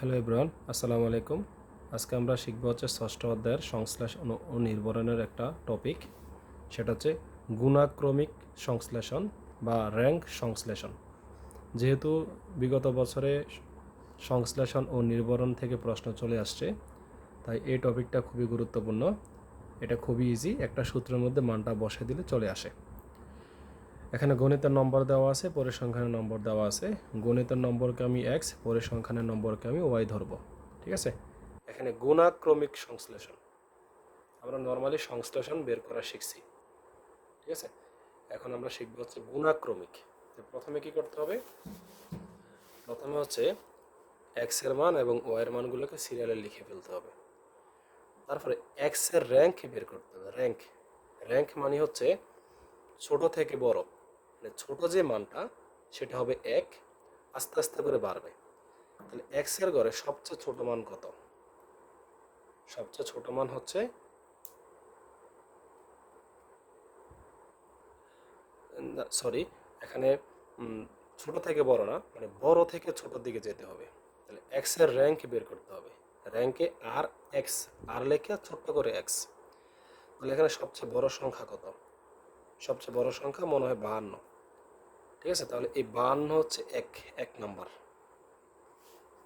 Hello এব্রান আসসালামু আলাইকুম। আজকে আমরা শিখব হচ্ছে ষষ্ঠ অধ্যায়ের সংশ্লেষ অনু- ও নির্ভরণের একটা টপিক সেটা হচ্ছে গুণাক্রমিক সংশ্লেষণ বা র্যাঙ্ক সংশ্লেষণ। যেহেতু বিগত বছরে সংশ্লেষণ ও নির্ভরণ থেকে প্রশ্ন চলে আসছে, তাই এই টপিকটা খুবই গুরুত্বপূর্ণ। এটা খুবই ইজি একটা সূত্রের মধ্যে মানটা বসে দিলে চলে আসে। এখানে গণিতের নম্বর দেওয়া আছে, পরিসংখ্যানের নম্বর দেওয়া আছে। গণিতের নম্বরকে আমি এক্স পরিসংখ্যানের নম্বরকে আমি ওয়াই ধরবো। ঠিক আছে? এখানে গুণাক্রমিক সংশ্লেষণ। আমরা নর্মালি সংশ্লেষণ বের করা শিখছি। ঠিক আছে? এখন আমরা শিখব হচ্ছে গুণাক্রমিক। প্রথমে কি করতে হবে? প্রথমে হচ্ছে এক্সের মান এবং ওয়াই এর মানগুলোকে সিরিয়ালে লিখে ফেলতে হবে। তারপরে এক্সের র্যাঙ্ক বের করতে হবে। র্যাঙ্ক র্যাঙ্ক মানে হচ্ছে ছোট থেকে বড়। মানে ছোট যে মানটা, সেটা হবে এক, আস্তে আস্তে করে বাড়বে। তাহলে এক্সের ঘরে সবচেয়ে ছোট মান কত? সবচেয়ে ছোট মান হচ্ছে সরি এখানে ছোট থেকে বড় না মানে বড় থেকে ছোটর দিকে যেতে হবে। তাহলে এক্সের র্যাঙ্ক বের করতে হবে। র্যাঙ্কে আর এক্স আর লেখে ছোট্ট করে এক্স তাহলে এখানে সবচেয়ে বড় সংখ্যা কত? সবচেয়ে বড় সংখ্যা মনে হয় বাহান্ন। ঠিক আছে? তাহলে এই বাহান্ন হচ্ছে এক এক নাম্বার।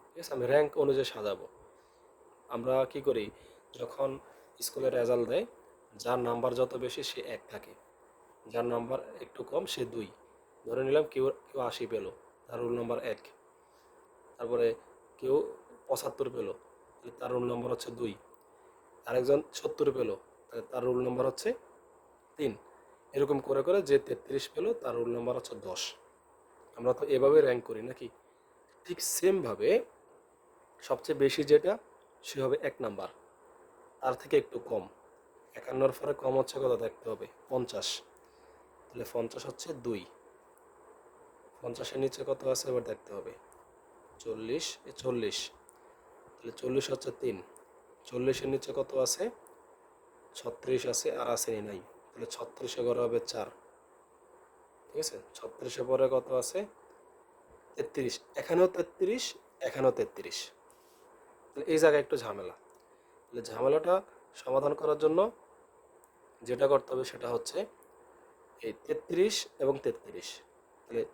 ঠিক আছে? আমি র্যাঙ্ক অনুযায়ী সাজাবো। আমরা কি করি? যখন স্কুলে রেজাল্ট দেয়, যার নাম্বার যত বেশি, সে এক থাকে। যার নাম্বার একটু কম, সে দুই। ধরে নিলাম কেউ কেউ আশি পেল। তার রোল নাম্বার এক। তারপরে কেউ পঁচাত্তর পেল। তাহলে তার রোল নাম্বার হচ্ছে দুই। আরেকজন সত্তর পেল। তাহলে তার রোল নাম্বার হচ্ছে তিন। এরকম করে করে যে তেত্রিশ পেল, তার রোল নাম্বার হচ্ছে দশ। আমরা তো এভাবে র্যাঙ্ক করি নাকি? ঠিক সেমভাবে সবচেয়ে বেশি যেটা, সে হবে এক নাম্বার তার থেকে একটু কম। একান্নর পরে কম হচ্ছে কথা দেখতে হবে, পঞ্চাশ। তাহলে পঞ্চাশ হচ্ছে দুই। পঞ্চাশের নিচে কত আছে? এবার দেখতে হবে। চল্লিশ চল্লিশ। তাহলে চল্লিশ হচ্ছে তিন। চল্লিশের নিচে কত আছে? ছত্রিশ আছে, আর আসেনি নাই। তাহলে ছত্রিশে করে হবে চার। ঠিক আছে? ছত্রিশে পরে কত আছে? তেত্রিশ। এখানেও তেত্রিশ এখানেও তেত্রিশ। তাহলে এই জায়গায় একটু ঝামেলা। তাহলে ঝামেলাটা সমাধান করার জন্য যেটা করতে হবে সেটা হচ্ছে এই তেত্রিশ এবং তেত্রিশ। তাহলে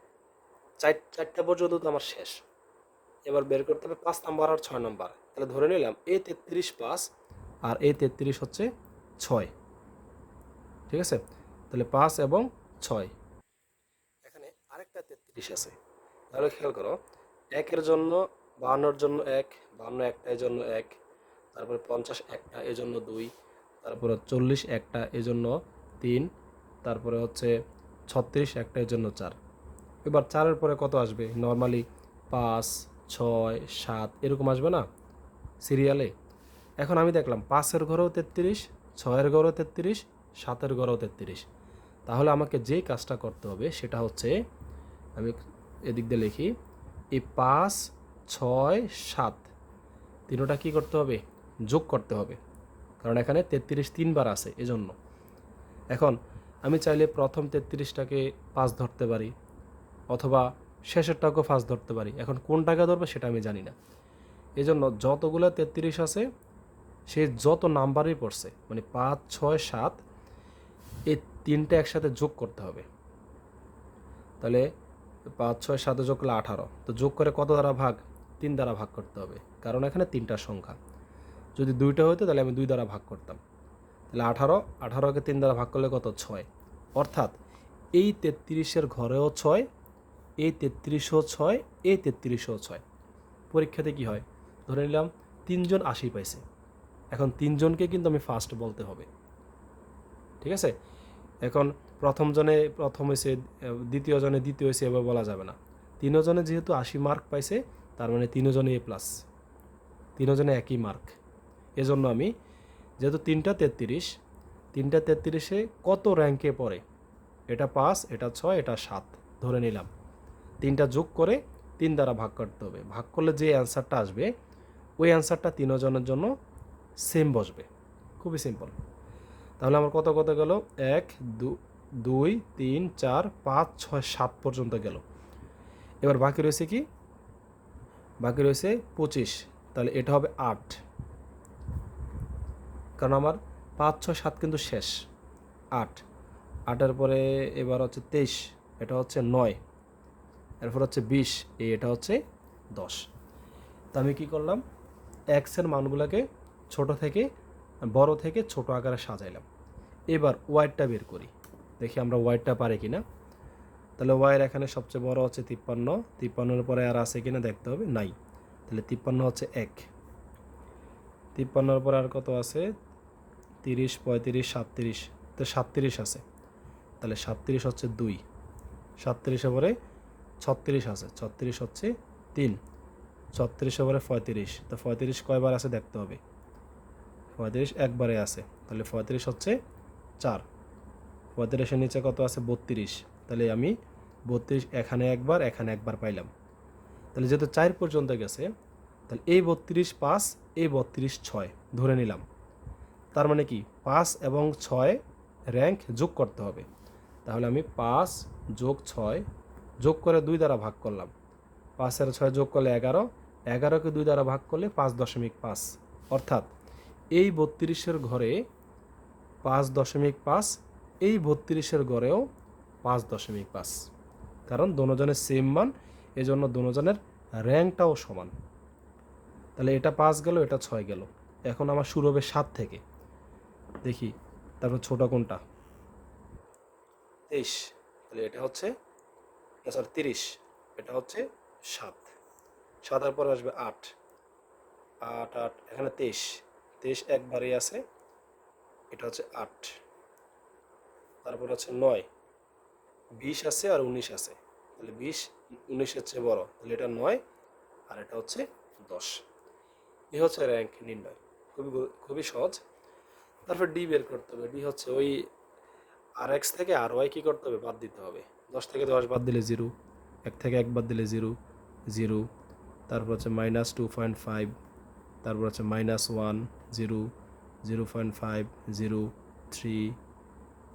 চার, চারটা পর্যন্ত তো আমার শেষ। এবার বের করতে হবে পাঁচ নাম্বার আর ছয় নাম্বার। তাহলে ধরে নিলাম এই তেত্রিশ পাঁচ আর এই তেত্রিশ হচ্ছে ছয়। ঠিক আছে? তাহলে পাঁচ এবং ছয়। এখানে আরেকটা তেত্রিশ আছে। তাহলে খেয়াল করো, একের জন্য বাহান্নর জন্য এক, বাহান্ন একটা জন্য এক, তারপরে পঞ্চাশ একটা এর জন্য দুই, তারপরে চল্লিশ একটা এর জন্য তিন, তারপরে হচ্ছে ছত্রিশ একটা এর জন্য চার। এবার চারের পরে কত আসবে? নর্মালি পাঁচ, ছয়, সাত এরকম আসবে না? সিরিয়ালে এখন আমি দেখলাম পাঁচের ঘরেও তেত্রিশ, ছয়ের ঘরেও তেত্রিশ সাতের ঘরেও তেত্রিশ। তাহলে আমাকে যে কাজটা করতে হবে সেটা হচ্ছে, আমি এদিক দিয়ে লিখি এই পাঁচ, ছয়, সাত, তিনোটা কী করতে হবে? যোগ করতে হবে। কারণ এখানে তেত্রিশ তিনবার আছে এজন্য। এখন আমি চাইলে প্রথম তেত্রিশটাকে পাঁচ ধরতে পারি, অথবা শেষেরটাকেও ফার্স্ট ধরতে পারি। এখন কোনটাকে ধরবে সেটা আমি জানি না। এজন্য জন্য যতগুলো তেত্রিশ আছে, সে যত নাম্বারই পড়ছে মানে পাঁচ, ছয়, সাত এই তিনটে একসাথে যোগ করতে হবে। তাহলে পাঁচ, ছয়, সাতে যোগ করলে আঠারো। তো যোগ করে কত দ্বারা ভাগ? তিন দ্বারা ভাগ করতে হবে। কারণ এখানে তিনটা সংখ্যা। যদি দুইটা হতো তাহলে আমি দুই দ্বারা ভাগ করতাম। তাহলে আঠারো, আঠারোকে তিন দ্বারা ভাগ করলে কত? ছয়। অর্থাৎ এই তেত্রিশের ঘরেও ছয়, এই তেত্রিশও ছয়, এই তেত্রিশও ছয়। পরীক্ষাতে কি হয়? ধরে নিলাম তিনজন আশি পাইছে। এখন তিনজনকে কিন্তু আমি ফার্স্ট বলতে হবে। ঠিক আছে? এখন প্রথম জনে প্রথম হয়েছে দ্বিতীয় জনে দ্বিতীয় হয়েছে এভাবে বলা যাবে না। তিনজনে যেহেতু আশি মার্ক পাইছে, তার মানে তিনজনে এ প্লাস তিনজনে একই মার্ক এজন্য আমি, যেহেতু তিনটা তেত্রিশ, তিনটা তেত্রিশে কত র্যাঙ্কে পড়ে? এটা পাঁচ, এটা ছয়, এটা সাত। ধরে নিলাম। তিনটা যোগ করে তিন দ্বারা ভাগ করতে হবে। ভাগ করলে যে অ্যান্সারটা আসবে, ওই অ্যান্সারটা তিনজনের জন্য সেম বসবে। খুবই সিম্পল তাহলে আমার কত কত গেল? এক দুই, তিন, চার, পাঁচ, ছয়, সাত পর্যন্ত গেল। এবার বাকি রয়েছে কি? বাকি রয়েছে পঁচিশ। তাহলে এটা হবে আট। কারণ আমার পাঁচ, ছয়, সাত কিন্তু শেষ। আট। আটের পরে এবার হচ্ছে তেইশ। এটা হচ্ছে নয়। এরপর হচ্ছে বিশ। এই এটা হচ্ছে দশ। তো আমি কী করলাম? এক্সের মানগুলোকে ছোট থেকে, বড় থেকে ছোট আকারে সাজাইলাম। এবার ওয়াইডটা বের করি। দেখি আমরা ওয়াইডটা পারি কি না তাহলে ওয়াইয়ের এখানে সবচেয়ে বড় হচ্ছে তিপ্পান্ন। তিপ্পান্নর পরে আর আছে কিনা দেখতে হবে, নাই। তাহলে তিপ্পান্ন হচ্ছে এক। তিপ্পান্নর পরে আর কত আছে? তিরিশ, পঁয়ত্রিশ, সাতত্রিশ। তো সাতত্রিশ আছে। তাহলে সাতত্রিশ হচ্ছে দুই। সাতত্রিশের পরে ছত্রিশ আছে। ছত্রিশ হচ্ছে তিন। ছত্রিশের পরে পঁয়ত্রিশ। তো পঁয়ত্রিশ কয়বার আছে দেখতে হবে? পঁয়ত্রিশ একবারে আছে। তাহলে পঁয়ত্রিশ হচ্ছে চার। পঁয়ত্রিশের নিচে কত আছে? বত্রিশ। তাহলে আমি বত্রিশ, এখানে একবার এখানে একবার পাইলাম। তাহলে যেহেতু চার পর্যন্ত গেছে, তাহলে এই বত্রিশ পাঁচ, এই বত্রিশ ছয় ধরে নিলাম। তার মানে কি? পাঁচ এবং ছয় র্যাঙ্ক যোগ করতে হবে। তাহলে আমি পাঁচ যোগ ছয় যোগ করে দুই দ্বারা ভাগ করলাম। পাঁচের ছয় যোগ করলে এগারো, এগারোকে দুই দ্বারা ভাগ করলে পাঁচ দশমিক পাঁচ। অর্থাৎ এই বত্রিশের ঘরে পাঁচ দশমিক পাঁচ, এই বত্রিশের গড়েও পাঁচ দশমিক পাঁচ। কারণ দোনোজনের সেম মান, এজন্য দোনোজনের র্যাঙ্কটাও সমান। তাহলে এটা পাঁচ গেল, এটা ছয় গেল। এখন আমার শুরু হবে সাত থেকে। দেখি, তারপর ছোট কোনটা? তেইশ। তাহলে এটা হচ্ছে সরি তিরিশ। এটা হচ্ছে সাত। সাতের পরে আসবে আট। আট আট, এখানে তেইশ। তেইশ একবারই আছে। এটা হচ্ছে আট। তারপর হচ্ছে নয়। বিশ আছে আর উনিশ আছে। তাহলে বিশ উনিশের চেয়ে বড়। তাহলে এটা নয় আর এটা হচ্ছে দশ। এ হচ্ছে র্যাঙ্ক নির্ণয়। খুবই খুবই সহজ। তারপর ডি বের করতে হবে। ডি হচ্ছে ওই আর এক্স থেকে আর ওয়াই কী করতে হবে? বাদ দিতে হবে। দশ থেকে দশ বাদ দিলে জিরো এক থেকে এক বাদ দিলে জিরো জিরো তারপর হচ্ছে মাইনাস টু পয়েন্ট ফাইভ তারপর হচ্ছে minus one zero zero point five zero three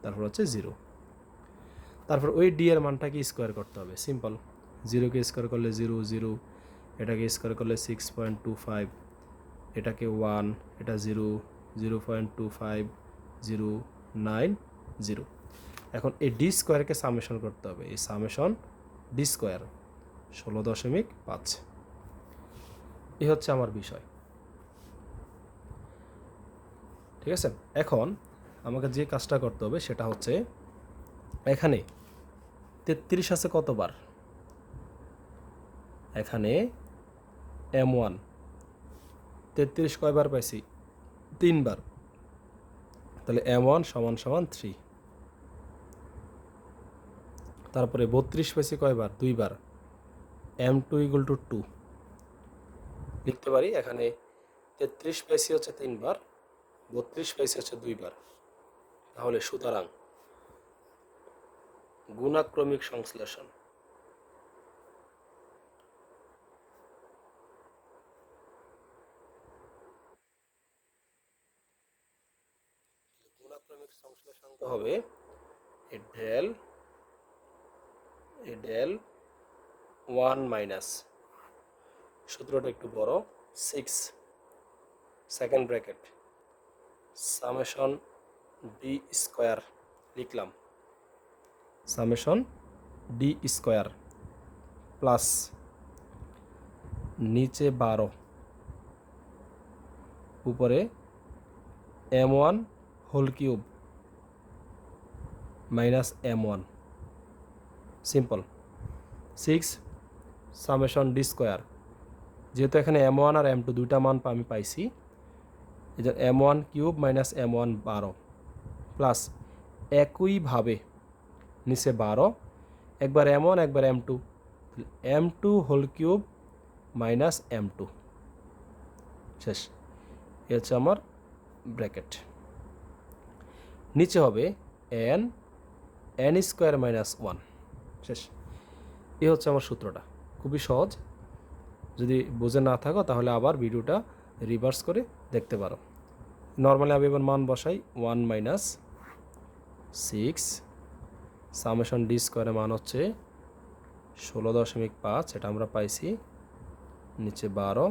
তারপর হচ্ছে জিরো তারপর ওই ডি এর মানটাকে স্কোয়ার করতে হবে? সিম্পল জিরোকে স্কোয়ার করলে জিরো জিরো এটাকে স্কোয়ার করলে সিক্স পয়েন্ট টু ফাইভ এটাকে ওয়ান এটা zero zero point two five zero nine zero এখন এই ডি স্কোয়ারকে সামেশন করতে হবে। এই সামেশন ডি স্কোয়ার ষোলো দশমিক পাঁচ। এই হচ্ছে আমার বিষয়। ঠিক আছে? এখন আমাকে যে কাজটা করতে হবে সেটা হচ্ছে এখানে তেত্রিশ আছে কতবার? এখানে এম ওয়ান। তেত্রিশ কয়বার পাইছি? তিনবার। তাহলে এম ওয়ান সমান সমান থ্রি। তারপরে বত্রিশ পাইছি কয়বার? দুইবার। M two equal to two লিখতে পারি এখানে তেত্রিশ পাইছি হচ্ছে তিনবার। বত্রিশ পাইছি হচ্ছে দুইবার। তাহলে সুতরাং গুণাক্রমিক সংশ্লেষণ। গুণাক্রমিক সংশ্লেষাঙ্ক হবে ডেল ডেল ওয়ান মাইনাস, সূত্রটা একটু বড়, six, second bracket. Summation D square লিখলাম। সামেশন ডি স্কোয়ার প্লাস নিচে বারো। উপরে M one whole cube minus M one. Simple. Six, summation D square. যেহেতু এখানে এম ওয়ান আর এম টু দুইটা মান আমি পাইছি এই M one cube minus M one বারো। প্লাস একইভাবে নিচে বারো, একবার এম ওয়ান, একবার M two. M two whole cube minus M two. শেষ। এ হচ্ছে আমার ব্র্যাকেট। নিচে হবে N N square minus one. শেষ। এ হচ্ছে আমার সূত্রটা। খুবই সহজ। যদি বুঝে না থাকো তাহলে আবার ভিডিওটা রিভার্স করে দেখতে পারো। নর্মালি আমি এবার মান বসাই one minus six summation D স্কোয়ারের মান হচ্ছে ষোলো দশমিক পাঁচ, এটা আমরা পাইছি নিচে বারো।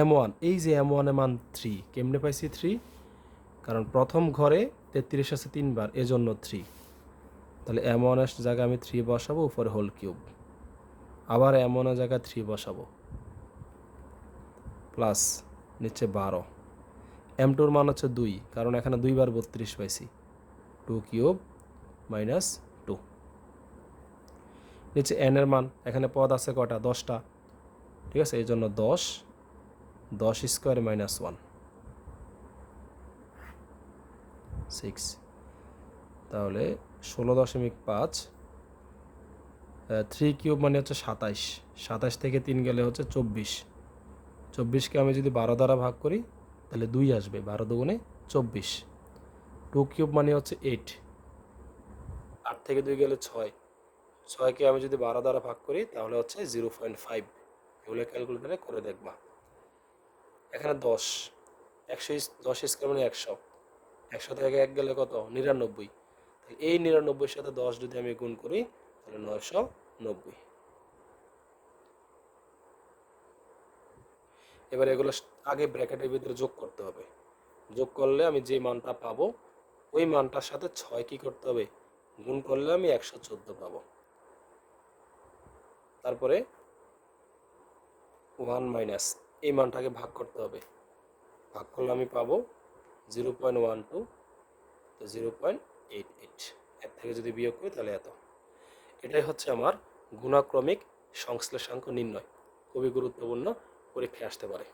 এম ওয়ান এই যে এম ওয়ানের মান থ্রি কেমনে পাইছি থ্রি কারণ প্রথম ঘরে তেত্রিশ আছে তিনবার, এজন্য থ্রি তাহলে এম ওয়ানের জায়গায় আমি থ্রি বসাবো, উপরে হোল কিউব আবার এম ওয়ানের জায়গায় থ্রি বসাবো। প্লাস নিচে বারো। এম টুর মান হচ্ছে দুই, কারণ এখানে দুইবার বত্রিশ পাইছি। Two cube minus two. নিচে এন এর মান, এখানে পদ আছে কটা? দশটা। ঠিক আছে? এই জন্য দশ দশ স্কোয়ার মাইনাস ওয়ান। সিক্স। তাহলে ষোলো দশমিক পাঁচ থ্রি কিউব মানে হচ্ছে সাতাইশ। সাতাইশ থেকে তিন গেলে হচ্ছে চব্বিশ। চব্বিশকে আমি যদি বারো দ্বারা ভাগ করি তাহলে দুই আসবে, বারো দুগুণে চব্বিশ। টু কিউব মানে হচ্ছে এইট আট থেকে দুই গেলে ছয়। ছয়কে আমি যদি বারো দ্বারা ভাগ করি, তাহলে হচ্ছে জিরো পয়েন্ট ফাইভ। এগুলো ক্যালকুলেটারে করে দেখবা। এখানে দশ। একশো দশ স্কোয়ার মানে একশো। একশো থেকে এক গেলে কত? নিরানব্বই। এই নিরানব্বইয়ের সাথে দশ যদি আমি গুণ করি, তাহলে নয়শো নব্বই। এবার এগুলো আগে ব্র্যাকেটের ভিতরে যোগ করতে হবে। যোগ করলে আমি যে মানটা পাবো, ওই মানটার সাথে ছয় কি করতে হবে? গুণ করলে আমি একশো চোদ্দ পাবো। তারপরে ওয়ান মাইনাস, এই মানটাকে ভাগ করতে হবে। ভাগ করলে আমি পাবো জিরো পয়েন্ট ওয়ান টু, তো জিরো পয়েন্ট এইট এইট। এর থেকে যদি বিয়োগ করি তাহলে এত। এটাই হচ্ছে আমার গুণাক্রমিক সংশ্লেষাঙ্ক নির্ণয়। খুবই গুরুত্বপূর্ণ, পরীক্ষায় আসতে পারে।